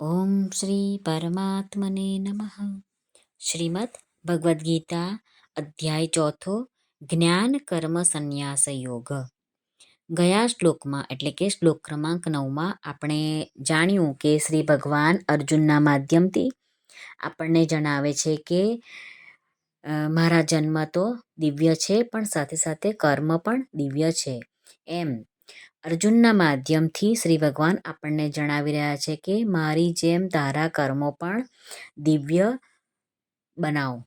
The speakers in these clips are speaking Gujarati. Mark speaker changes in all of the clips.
Speaker 1: ઓમ શ્રી પરમાત્મને નમઃ શ્રીમદ ભગવદ્ ગીતા અધ્યાય ચોથો જ્ઞાન કર્મ સંન્યાસ યોગ ગયા શ્લોકમાં એટલે કે શ્લોક ક્રમાંક નવમાં આપણે જાણ્યું કે શ્રી ભગવાન અર્જુનના માધ્યમથી આપણને જણાવે છે કે મારા જન્મ તો દિવ્ય છે, પણ સાથે સાથે કર્મ પણ દિવ્ય છે. એમ. અર્જુનના માધ્યમથી શ્રી ભગવાન આપણને જણાવી રહ્યા છે કે, મારી જેમ તારા કર્મો પણ દિવ્ય બનાવો.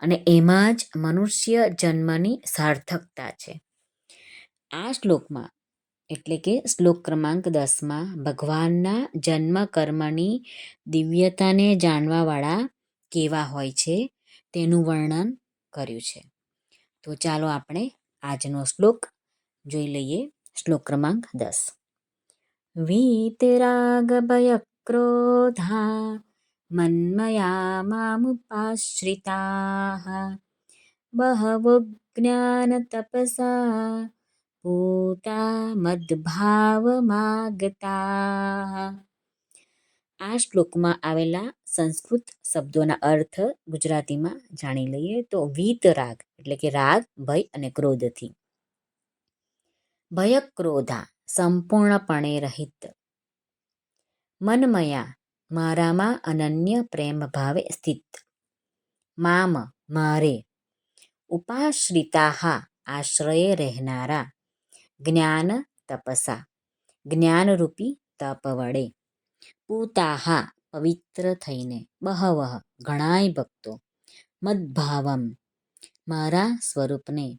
Speaker 1: અને એમાં જ મનુષ્ય જન્મની સાર્થકતા છે. આ શ્લોકમાં, એટલે કે શ્લોક ક્રમાંક દસમાં, ભગવાનના જન્મ કર્મની દિવ્યતાને જાણવાવાળા કેવા હોય છે તેનું વર્ણન કર્યું છે. તો ચાલો આપણે આજનો શ્લોક જોઈ લઈએ. શ્લોક ક્રમાંક દસ વીતરાગભયક્રોધા મન્મયા મામુપાશ્રિતા બહવો જ્ઞાનતપસા પૂતા મદ્ભાવમાગતા આ શ્લોકમાં આવેલા સંસ્કૃત શબ્દોના અર્થ ગુજરાતીમાં જાણી લઈએ તો વીત રાગ એટલે કે રાગ, ભય અને ક્રોધથી. ભય ક્રોધા સંપૂર્ણપણે રહિત. મનમયા મારામાં અનન્ય પ્રેમ ભાવે સ્થિત. મામ મારે ઉપાશ્રિતા આશ્રયે રહેનારા. જ્ઞાન તપસા, જ્ઞાનરૂપી તપ વડે. પૂતાહા પવિત્ર થઈને બહવહ ઘણાય ભક્તો. મદભાવમ મારા સ્વરૂપને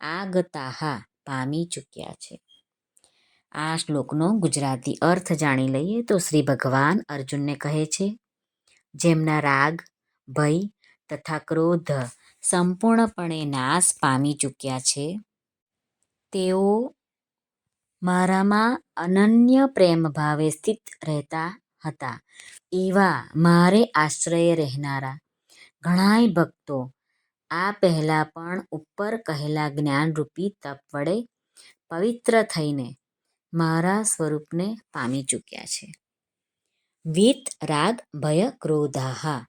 Speaker 1: આગતાહા પામી ચૂક્યા છે. આ શ્લોકનો ગુજરાતી અર્થ જાણી લઈએ તો શ્રી ભગવાન અર્જુનને કહે છે, જેમના રાગ, ભય તથા ક્રોધ સંપૂર્ણપણે નાશ પામી ચૂક્યા છે, તેઓ મારામાં અનન્ય પ્રેમ ભાવે સ્થિત રહેતા હતા. એવા મારે આશ્રય રહેનારા ઘણાય ભક્તો આ પહેલાં પણ ઉપર કહેલા જ્ઞાનરૂપી તપ વડે પવિત્ર થઈને મારા સ્વરૂપને પામી ચૂક્યા છે. વિત રાગ ભય ક્રોધાહા.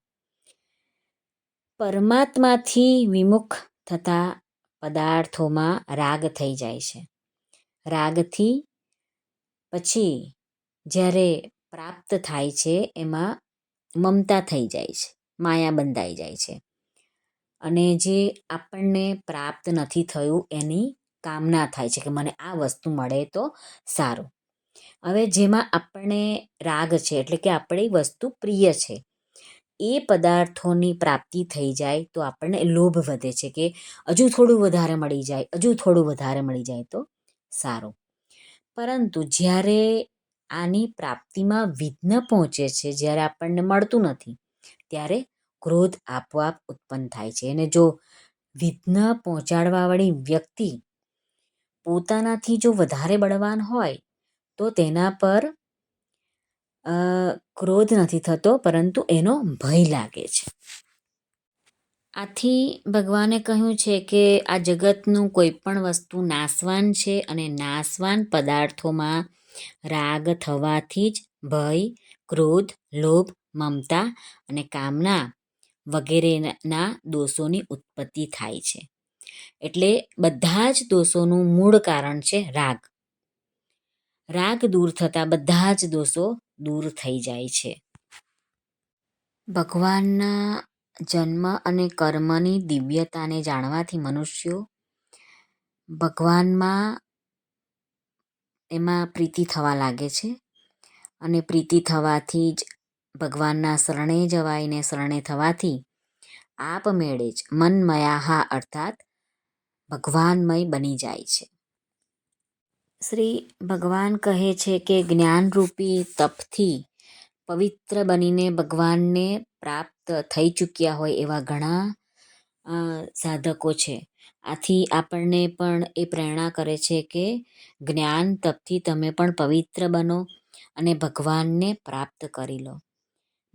Speaker 1: પરમાત્માથી વિમુખ થતા પદાર્થોમાં રાગ થઈ જાય છે. રાગથી પછી જ્યારે પ્રાપ્ત થાય છે, એમાં મમતા થઈ જાય છે, માયા બંધાઈ જાય છે. અને જે આપણને પ્રાપ્ત નથી થયું એની કામના થાય છે કે મને આ વસ્તુ મળે તો સારું. હવે જેમાં આપણને રાગ છે એટલે કે આપણી વસ્તુ પ્રિય છે, એ પદાર્થોની પ્રાપ્તિ થઈ જાય તો આપણને લોભ વધે છે કે હજુ થોડું વધારે મળી જાય, હજુ થોડું વધારે મળી જાય તો સારું. પરંતુ જ્યારે આની પ્રાપ્તિમાં વિઘ્ન પહોંચે છે, જ્યારે આપણને મળતું નથી, ત્યારે ક્રોધ આપોઆપ ઉત્પન્ન થાય છે. અને જો વિઘ્ન પહોંચાડવાવાળી વ્યક્તિ પોતાનાથી જો વધારે બળવાન હોય, તો તેના પર ક્રોધ નથી થતો, પરંતુ એનો ભય લાગે છે. આથી ભગવાને કહ્યું છે કે આ જગતનું કોઈ પણ વસ્તુ નાશવાન છે અને નાશવાન પદાર્થોમાં રાગ થવાથી જ ભય, ક્રોધ, લોભ, મમતા અને કામના વગેરેના દોષોની ઉત્પત્તિ થાય છે. એટલે બધા જ દોષોનું મૂળ કારણ છે રાગ. રાગ દૂર થતાં બધા જ દોષો દૂર થઈ જાય છે. ભગવાનના જન્મ અને કર્મની દિવ્યતાને જાણવાથી મનુષ્યો ભગવાનમાં એમાં પ્રીતિ થવા લાગે છે અને પ્રીતિ થવાથી જ ભગવાનના શરણે જવાઈને શરણે થવાથી આપમેળે જ મનમયાહા અર્થાત ભગવાનમય બની જાય છે. શ્રી ભગવાન કહે છે કે જ્ઞાનરૂપી તપથી પવિત્ર બનીને ભગવાનને પ્રાપ્ત થઈ ચૂક્યા હોય એવા ઘણા સાધકો છે. આથી આપણને પણ એ પ્રેરણા કરે છે કે જ્ઞાન તપથી તમે પણ પવિત્ર બનો અને ભગવાનને પ્રાપ્ત કરી લો.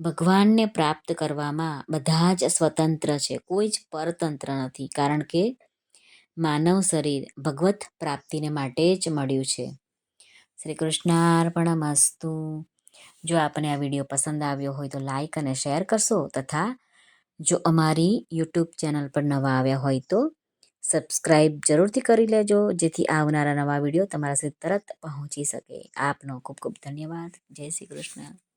Speaker 1: ભગવાનને પ્રાપ્ત કરવામાં બધા જ સ્વતંત્ર છે. કોઈ જ પરતંત્ર નથી. કારણ કે માનવ શરીર ભગવત પ્રાપ્તિને માટે જ મળ્યું છે. શ્રી કૃષ્ણાર્પણમસ્તુ જો આપને આ વીડિયો પસંદ આવ્યો હોય તો લાઈક અને શેર કરશો તથા જો અમારી યુટ્યુબ ચેનલ પર નવા આવ્યા હોય તો સબસ્ક્રાઈબ જરૂરથી કરી લેજો, જેથી આવનારા નવા વીડિયો તમારા સુધી તરત પહોંચી શકે. આપનો ખૂબ ખૂબ ધન્યવાદ. જય શ્રી કૃષ્ણ.